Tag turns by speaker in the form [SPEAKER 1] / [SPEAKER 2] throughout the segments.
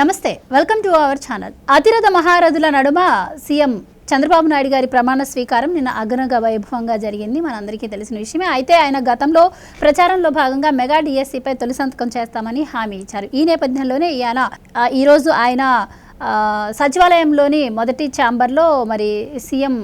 [SPEAKER 1] నమస్తే welcome to our channel అతిరథ మహారథుల నడుమ సీఎం చంద్రబాబు నాయుడు గారి ప్రమాణ స్వీకారం నిన్న అగనగ వైభవంగా జరిగింది. మనందరికీ తెలిసిన విషయమే. అయితే ఆయన గతంలో ప్రచారంలో భాగంగా మెగా డిఎస్సిపై తొలి సంతకం చేస్తామని హామీ ఇచ్చారు. ఈ నేపథ్యంలోనే ఈయన ఈరోజు ఆయన సచివాలయంలోని మొదటి ఛాంబర్లో మరి సీఎం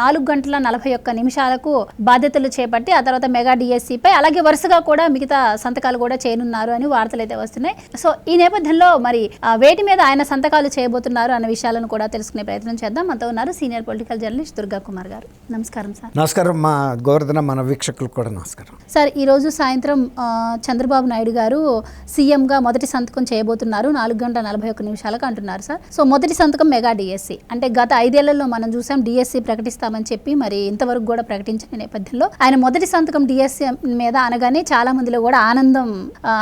[SPEAKER 1] నాలుగు గంటల నలభై ఒక్క నిమిషాలకు బాధ్యతలు చేపట్టి ఆ తర్వాత మెగా డిఎస్సిపై అలాగే వరుసగా కూడా మిగతా సంతకాలు కూడా చేయనున్నారు అని వార్తలు అయితే వస్తున్నాయి. సో ఈ నేపథ్యంలో మరి వేటి మీద ఆయన సంతకాలు చేయబోతున్నారు అన్న విషయాలను కూడా తెలుసుకునే ప్రయత్నం చేద్దాం. మనతో ఉన్నారు senior political journalist Durga Kumar గారు. నమస్కారం సార్.
[SPEAKER 2] నమస్కారం. మా గోవర్ధన మన వీక్షకులకు కూడా నమస్కారం.
[SPEAKER 1] సార్ ఈరోజు సాయంత్రం చంద్రబాబు నాయుడు గారు సీఎంగా మొదటి సంతకం చేయబోతున్నారు. నాలుగు గంటల నలభై ఒక్క నిమిషాలకు అంటున్నారు సార్. సో మొదటి సంతకం మెగా డిఎస్సి. అంటే గత ఐదేళ్ళలో మనం చూసాం డిఎస్సి ప్రకటిస్తామని చెప్పి మరి ఇంతవరకు కూడా ప్రకటించిన నేపథ్యంలో ఆయన మొదటి సంతకం డిఎస్ఎం మీద అనగానే చాలా మందిలో కూడా ఆనందం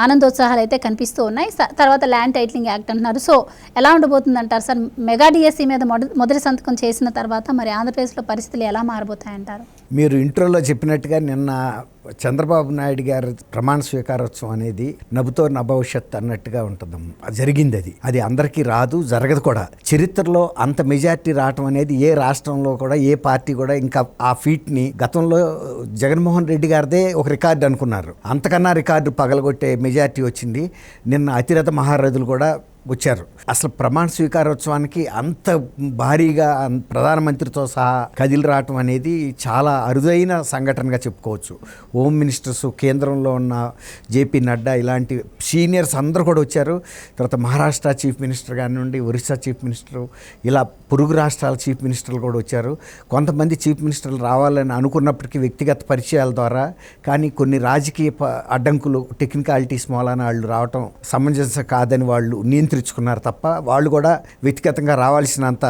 [SPEAKER 1] ఆనందోత్సాహాలు అయితే కనిపిస్తూ ఉన్నాయి. తర్వాత ల్యాండ్ టైటిలింగ్ యాక్ట్ అంటున్నారు. సో ఎలా ఉండబోతుంది అంటారు సార్? మెగా డిఎస్సి మీద మొదటి సంతకం చేసిన తర్వాత మరి ఆంధ్రప్రదేశ్లో పరిస్థితులు ఎలా మారబోతాయంటారు?
[SPEAKER 2] మీరు ఇంట్రోలో చెప్పినట్టుగా నిన్న చంద్రబాబు నాయుడు గారి ప్రమాణ స్వీకారోత్సవం అనేది నవ్వుతో భవిష్యత్ అన్నట్టుగా ఉంటుందమ్మ. అది జరిగింది అది. అది అందరికీ రాదు జరగదు కూడా. చరిత్రలో అంత మెజార్టీ రావటం అనేది ఏ రాష్ట్రంలో కూడా ఏ పార్టీ కూడా ఇంకా ఆ ఫీట్ని గతంలో జగన్మోహన్ రెడ్డి గారిదే ఒక రికార్డు అనుకున్నారు. అంతకన్నా రికార్డు పగలగొట్టే మెజార్టీ వచ్చింది. నిన్న అతిరథ మహారథులు కూడా వచ్చారు. అసలు ప్రమాణ స్వీకారోత్సవానికి అంత భారీగా ప్రధానమంత్రితో సహా కదిలి రావటం అనేది చాలా అరుదైన సంఘటనగా చెప్పుకోవచ్చు. హోమ్ మినిస్టర్స్ కేంద్రంలో ఉన్న జేపీ నడ్డా ఇలాంటి సీనియర్స్ అందరూ కూడా వచ్చారు. తర్వాత మహారాష్ట్ర చీఫ్ మినిస్టర్ కానివ్వండి ఒరిస్సా చీఫ్ మినిస్టర్ ఇలా పొరుగు రాష్ట్రాల చీఫ్ మినిస్టర్లు కూడా వచ్చారు. కొంతమంది చీఫ్ మినిస్టర్లు రావాలని అనుకున్నప్పటికీ వ్యక్తిగత పరిచయాల ద్వారా కానీ కొన్ని రాజకీయ అడ్డంకులు టెక్నికాలిటీస్ మూలాన వాళ్ళు రావటం సమంజసం కాదని వాళ్ళు నియంత్రించుకున్నారు తప్ప వాళ్ళు కూడా వ్యక్తిగతంగా రావాల్సినంత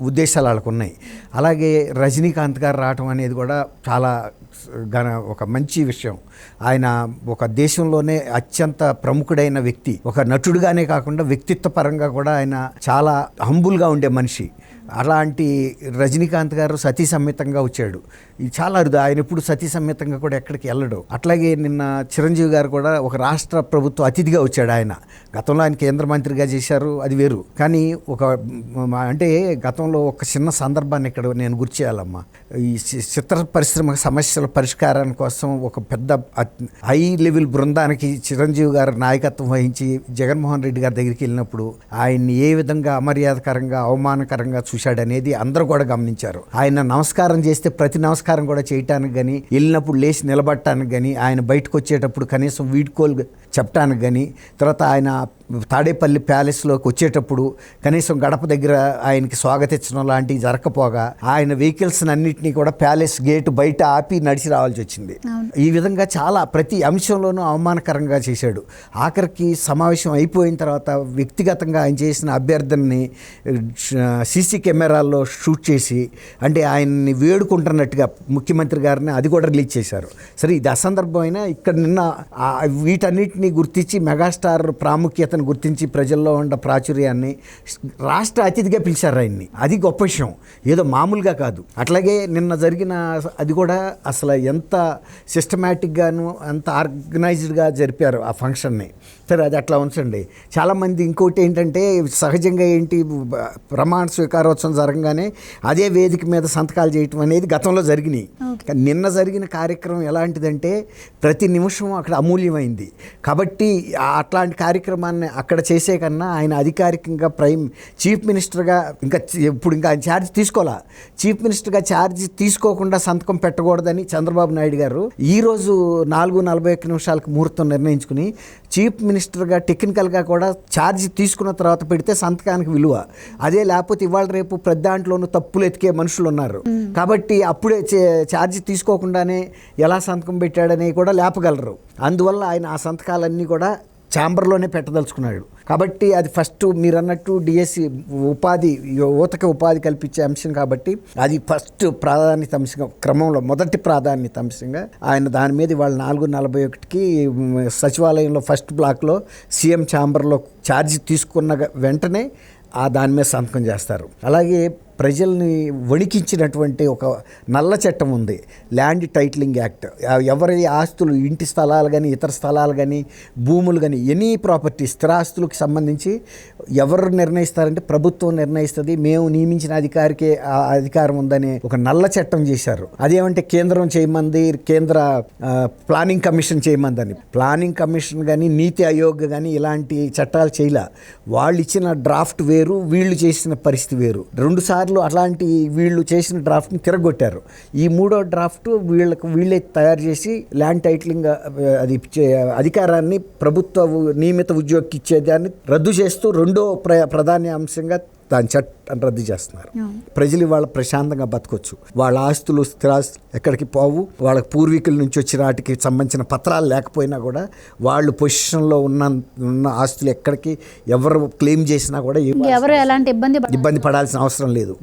[SPEAKER 2] ఉద్దేశాలు వాళ్ళకు ఉన్నాయి అలాగే రజనీకాంత్ గారు రావటం అనేది కూడా చాలా ఘన ఒక మంచి విషయం. ఆయన ఒక దేశంలోనే అత్యంత ప్రముఖుడైన వ్యక్తి. ఒక నటుడుగానే కాకుండా వ్యక్తిత్వ పరంగా కూడా ఆయన చాలా హంబుల్గా ఉండే మనిషి. అలాంటి రజనీకాంత్ గారు సతీ సమేతంగా వచ్చాడు. ఇది చాలా అరుదు ఆయన ఎప్పుడు సతీ సమేతంగా కూడా ఎక్కడికి వెళ్ళడు. అట్లాగే నిన్న చిరంజీవి గారు కూడా ఒక రాష్ట్ర ప్రభుత్వ అతిథిగా వచ్చాడు ఆయన. గతంలో ఆయన కేంద్ర మంత్రిగా చేశారు అది వేరు. కానీ ఒక అంటే గతంలో ఒక చిన్న సందర్భాన్ని ఇక్కడ నేను గుర్తు చేయాలమ్మా. ఈ చిత్ర పరిశ్రమ సమస్యల పరిష్కారం కోసం ఒక పెద్ద హై లెవెల్ బృందానికి చిరంజీవి గారు నాయకత్వం వహించి జగన్మోహన్ రెడ్డి గారి దగ్గరికి వెళ్ళినప్పుడు ఆయన్ని ఏ విధంగా అమర్యాదకరంగా అవమానకరంగా చూశాడనేది అందరూ కూడా గమనించారు. ఆయన నమస్కారం చేస్తే ప్రతి నమస్కారం కూడా చేయటానికి కానీ వెళ్ళినప్పుడు లేచి నిలబడటానికి కానీ ఆయన బయటకు వచ్చేటప్పుడు కనీసం వీడ్కోలు చెప్పటానికి కానీ తర్వాత ఆయన తాడేపల్లి ప్యాలెస్లోకి వచ్చేటప్పుడు కనీసం గడప దగ్గర ఆయనకి స్వాగతించడం లాంటివి జరగకపోగా ఆయన వెహికల్స్ అన్నింటినీ కూడా ప్యాలెస్ గేట్ బయట ఆపి నడిచి రావాల్సి వచ్చింది. ఈ విధంగా చాలా ప్రతి అంశంలోనూ అవమానకరంగా చేశాడు. ఆఖరికి సమావేశం అయిపోయిన తర్వాత వ్యక్తిగతంగా ఆయన చేసిన అభ్యర్థనని సీసీ కెమెరాల్లో షూట్ చేసి అంటే ఆయన్ని వేడుకుంటున్నట్టుగా ముఖ్యమంత్రి గారిని అది కూడా రిలీజ్ చేశారు. సరే ఇది అసందర్భమైన ఇక్కడ నిన్న వీటన్నిటిని గుర్తించి మెగాస్టార్ ప్రాముఖ్యతను గుర్తించి ప్రజల్లో ఉన్న ప్రాచుర్యాన్ని రాష్ట్ర అతిథిగా పిలిచారు ఆయన్ని. అది గొప్ప విషయం. ఏదో మామూలుగా కాదు. అట్లాగే నిన్న జరిగిన అది కూడా అసలు ఎంత సిస్టమేటిక్గాను ఎంత ఆర్గనైజ్డ్గా జరిపారు ఆ ఫంక్షన్ని సరే అది అట్లా ఉంచండి. చాలామంది ఇంకోటి ఏంటంటే సహజంగా ఏంటి ప్రమాణ స్వీకారోత్సవం జరగగానే అదే వేదిక మీద సంతకాలు చేయటం అనేది గతంలో జరిగినాయి. కానీ నిన్న జరిగిన కార్యక్రమం ఎలాంటిదంటే ప్రతి నిమిషం అక్కడ అమూల్యమైంది. కాబట్టి అట్లాంటి కార్యక్రమాన్ని అక్కడ చేసే కన్నా ఆయన అధికారికంగా ప్రైమ్ చీఫ్ మినిస్టర్గా ఇంకా ఇప్పుడు ఇంకా ఆయన ఛార్జ్ తీసుకోవాలా? చీఫ్ మినిస్టర్గా ఛార్జ్ తీసుకోకుండా సంతకం పెట్టకూడదని చంద్రబాబు నాయుడు గారు ఈరోజు నాలుగు నలభై ఒక్క నిమిషాలకు ముహూర్తం నిర్ణయించుకుని చీఫ్ మినిస్టర్గా టెక్నికల్గా కూడా ఛార్జ్ తీసుకున్న తర్వాత పెడితే సంతకానికి విలువ. అదే లేకపోతే ఇవాళ రేపు ప్రతి దాంట్లోనూ తప్పులు ఎతికే మనుషులు ఉన్నారు. కాబట్టి అప్పుడే చే- ఛార్జ్ తీసుకోకుండానే ఎలా సంతకం పెట్టాడని కూడా లేపగలరు. అందువల్ల ఆయన ఆ సంతకాలన్నీ కూడా ఛాంబర్లోనే పెట్టదలుచుకున్నాడు. కాబట్టి అది ఫస్ట్ మీరు అన్నట్టు డిఎస్సి ఉపాధి యువతకి ఉపాధి కల్పించే అంశం కాబట్టి అది ఫస్ట్ ప్రాధాన్యత అంశంగా క్రమంలో మొదటి ప్రాధాన్యత అంశంగా ఆయన దాని మీద ఇవాళ నాలుగు నలభై ఒకటికి సచివాలయంలో ఫస్ట్ బ్లాక్లో సీఎం ఛాంబర్లో ఛార్జ్ తీసుకున్న వెంటనే ఆ దాని మీద సంతకం చేస్తారు. అలాగే ప్రజల్ని వణికించినటువంటి ఒక నల్ల చట్టం ఉంది. ల్యాండ్ టైటిలింగ్ యాక్ట్ ఎవరి ఆస్తులు ఇంటి స్థలాలు కానీ ఇతర స్థలాలు కానీ భూములు కానీ ఎనీ ప్రాపర్టీ స్థిరాస్తులకు సంబంధించి ఎవరు నిర్ణయిస్తారంటే ప్రభుత్వం నిర్ణయిస్తుంది. మేము నియమించిన అధికారికే ఆ అధికారం ఉందని ఒక నల్ల చట్టం చేశారు. అదేమంటే కేంద్రం చేయమంది కేంద్ర ప్లానింగ్ కమిషన్ చేయమందని. ప్లానింగ్ కమిషన్ కానీ నీతి ఆయోగ్ కానీ ఇలాంటి చట్టాలు చేయలే. వాళ్ళు ఇచ్చిన డ్రాఫ్ట్ వేరు వీళ్ళు చేసిన పరిస్థితి వేరు. రెండుసార్లు సార్లు అలాంటి వీళ్ళు చేసిన డ్రాఫ్ట్ని తిరగొట్టారు. ఈ మూడో డ్రాఫ్ట్ వీళ్ళకు వీళ్ళే తయారు చేసి ల్యాండ్ టైటిలింగ్ అది అధికారాన్ని ప్రభుత్వ నియమిత ఉద్యోగికి ఇచ్చేదాన్ని రద్దు చేస్తూ రెండో ప్ర ప్రధాన అంశంగా దాని చట్టం రద్దు చేస్తున్నారు. ప్రజలు ఇవాళ ప్రశాంతంగా బతకొచ్చు. వాళ్ళ ఆస్తులు స్థిరాస్తి ఎక్కడికి పోవు. వాళ్ళ పూర్వీకుల నుంచి వచ్చిన వాటికి సంబంధించిన పత్రాలు లేకపోయినా కూడా వాళ్ళు పొజిషన్లో ఉన్న ఉన్న ఆస్తులు ఎక్కడికి ఎవరు క్లెయిమ్ చేసినా కూడా
[SPEAKER 1] ఎవరు ఎలాంటి ఇబ్బంది
[SPEAKER 2] ఇబ్బంది పడాల్సిన అవసరం లేదు.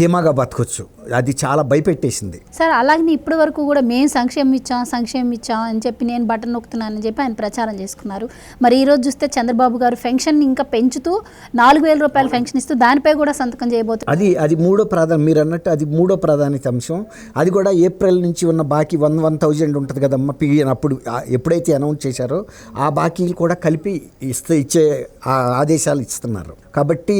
[SPEAKER 2] ధీమాగా బతకొచ్చు. అది చాలా భయపెట్టేసింది.
[SPEAKER 1] సార్ అలాగే ఇప్పటి వరకు కూడా మేము సంక్షేమం ఇచ్చాం సంక్షేమం ఇచ్చాం అని చెప్పి నేను బటన్ నొక్కుతున్నానని చెప్పి ఆయన ప్రచారం చేసుకున్నారు. మరి ఈ రోజు చూస్తే చంద్రబాబు గారు పెన్షన్ ఇంకా పెంచుతూ నాలుగు వేల రూపాయల పెన్షన్ ఇస్తూ దానిపై కూడా సంతకం చేయబోతున్నారు.
[SPEAKER 2] అది అది మూడో ప్రాధాన్యత మీరు అన్నట్టు అది మూడో ప్రాధాన్యత అంశం. అది కూడా ఏప్రిల్ నుంచి ఉన్న బాకీ వన్ వన్ థౌజండ్ ఉంటుంది కదమ్మా పిఎన్ అప్పుడు ఎప్పుడైతే అనౌన్స్ చేశారో ఆ బాకీలు కూడా కలిపి ఇస్తే ఇచ్చే ఆ ఆదేశాలు ఇస్తున్నారు. కాబట్టి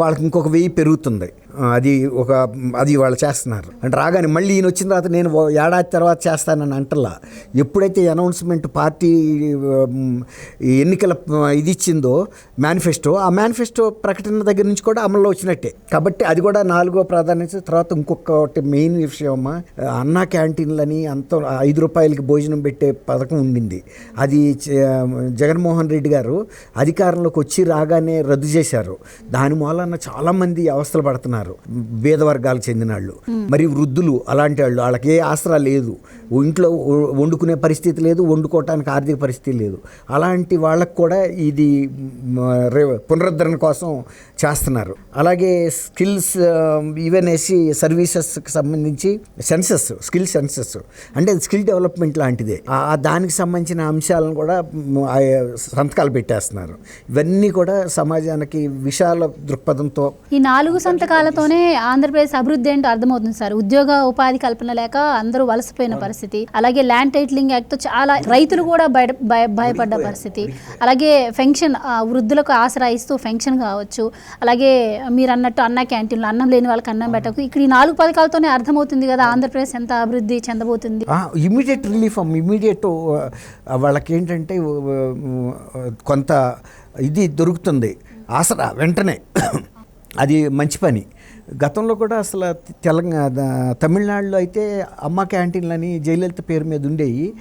[SPEAKER 2] వాళ్ళకి ఇంకొక వెయ్యి పెరుగుతుంది. అది ఒక అది వాళ్ళు చేస్తున్నారు. అంటే రాగానే మళ్ళీ ఈయన వచ్చిన తర్వాత నేను ఓ ఏడాది తర్వాత చేస్తానని అంటలా. ఎప్పుడైతే అనౌన్స్మెంట్ పార్టీ ఎన్నికల ఇది ఇచ్చిందో మేనిఫెస్టో ఆ మేనిఫెస్టో ప్రకటన దగ్గర నుంచి కూడా అమల్లో వచ్చినట్టే. కాబట్టి అది కూడా నాలుగో ప్రాధాన్యత తర్వాత ఇంకొకటి మెయిన్ విషయం అమ్మా అన్నా క్యాంటీన్లని అంత ఐదు రూపాయలకి భోజనం పెట్టే పథకం ఉండింది. అది జగన్మోహన్ రెడ్డి గారు అధికారంలోకి వచ్చి రాగానే రద్దు చేశారు. దాని మూలన చాలామంది అవస్థలు పడుతున్నారు. పేద వర్గాలకు చెందిన వాళ్ళు మరి వృద్ధులు అలాంటి వాళ్ళు వాళ్ళకి ఏ ఆసరా లేదు. ఇంట్లో వండుకునే పరిస్థితి లేదు వండుకోవటానికి ఆర్థిక పరిస్థితి లేదు. అలాంటి వాళ్ళకు కూడా ఇది పునరుద్ధరణ కోసం చేస్తున్నారు. అలాగే స్కిల్స్ ఈవెన్ వేసి సర్వీసెస్కి సంబంధించి సెన్సెస్ స్కిల్ సెన్సెస్. అంటే స్కిల్ డెవలప్మెంట్ లాంటిదే. ఆ దానికి సంబంధించిన అంశాలను కూడా సంతకాలు పెట్టేస్తున్నారు. ఇవన్నీ కూడా సమాజానికి విశాల దృక్పథంతో
[SPEAKER 1] ఈ నాలుగు సంతకాలతోనే ఆంధ్రప్రదేశ్ అభివృద్ధి ఏంటో అర్థమవుతుంది సార్. ఉద్యోగ ఉపాధి కల్పన లేక అందరూ వలసపోయిన పరిస్థితి. అలాగే ల్యాండ్ టైటిలింగ్ యాక్ట్తో చాలా రైతులు కూడా బయ భయ భయపడ్డ పరిస్థితి. అలాగే ఫెన్షన్ వృద్ధులకు ఆసరా ఇస్తూ ఫెన్షన్ కావచ్చు. అలాగే మీరు అన్నట్టు అన్న క్యాంటీన్లో అన్నం లేని వాళ్ళకి అన్నం పెట్టకు. ఇక్కడ ఈ నాలుగు పథకాలతోనే అర్థమవుతుంది కదా ఆంధ్రప్రదేశ్ ఎంత అభివృద్ధి చెందబోతుంది.
[SPEAKER 2] ఇమీడియట్ రిలీఫ్ ఇమీడియట్ వాళ్ళకి ఏంటంటే కొంత ఇది దొరుకుతుంది. ఆసరా వెంటనే. అది మంచి పని. గతంలో కూడా అసలు తెలంగాణ తమిళనాడులో అయితే అమ్మ క్యాంటీన్లని జయలలిత పేరు మీద ఉండేవి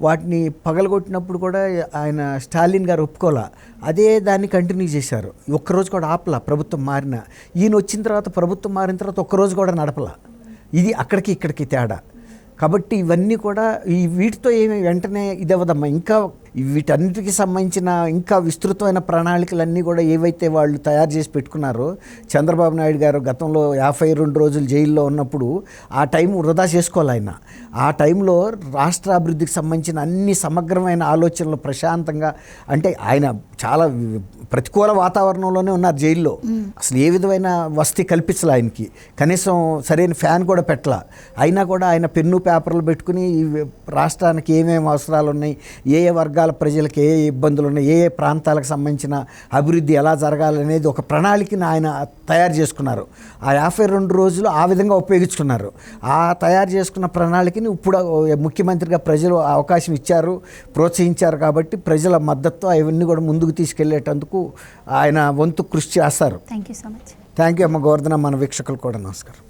[SPEAKER 2] వాటిని పగలగొట్టినప్పుడు కూడా ఆయన స్టాలిన్ గారు ఒప్పుకోలే. అదే దాన్ని కంటిన్యూ చేశారు. ఒక్కరోజు కూడా ఆపల ప్రభుత్వం మారిన. ఈయన వచ్చిన తర్వాత ప్రభుత్వం మారిన తర్వాత ఒక్కరోజు కూడా నడపల. ఇది అక్కడికి ఇక్కడికి తేడా. కాబట్టి ఇవన్నీ కూడా ఈ వీటితో ఏమి వెంటనే ఇది అవ్వదమ్మా. ఇంకా వీటన్నిటికి సంబంధించిన ఇంకా విస్తృతమైన ప్రణాళికలన్నీ కూడా ఏవైతే వాళ్ళు తయారు చేసి పెట్టుకున్నారో చంద్రబాబు నాయుడు గారు గతంలో యాభై రెండు రోజులు జైల్లో ఉన్నప్పుడు ఆ టైం వృధా చేసుకోవాలి ఆయన. ఆ టైంలో రాష్ట్ర అభివృద్ధికి సంబంధించిన అన్ని సమగ్రమైన ఆలోచనలు ప్రశాంతంగా అంటే ఆయన చాలా ప్రతికూల వాతావరణంలోనే ఉన్నారు జైల్లో. అసలు ఏ విధమైన వసతి కల్పించలే ఆయనకి. కనీసం సరైన ఫ్యాన్ కూడా పెట్టాల. అయినా కూడా ఆయన పెన్ను పేపర్లు పెట్టుకుని రాష్ట్రానికి ఏమేమి అవసరాలు ఉన్నాయి ఏ ఏ వర్గాల ప్రజలకు ఏ ఏ ఇబ్బందులు ఉన్నాయి ఏ ఏ ప్రాంతాలకు సంబంధించిన అభివృద్ధి ఎలా జరగాలనేది ఒక ప్రణాళికని ఆయన తయారు చేసుకున్నారు. ఆ యాభై రెండు రోజులు ఆ విధంగా ఉపయోగించుకున్నారు. ఆ తయారు చేసుకున్న ప్రణాళికని ఇప్పుడు ముఖ్యమంత్రిగా ప్రజలు అవకాశం ఇచ్చారు ప్రోత్సహించారు కాబట్టి ప్రజల మద్దతు అవన్నీ కూడా ముందుకు తీసుకెళ్ళేటందుకు ఆయన వంతు కృషి చేస్తారు.
[SPEAKER 1] Thank you so much
[SPEAKER 2] thank you అమ్మ గోవర్ధన మన వీక్షకులు కూడా నమస్కారం.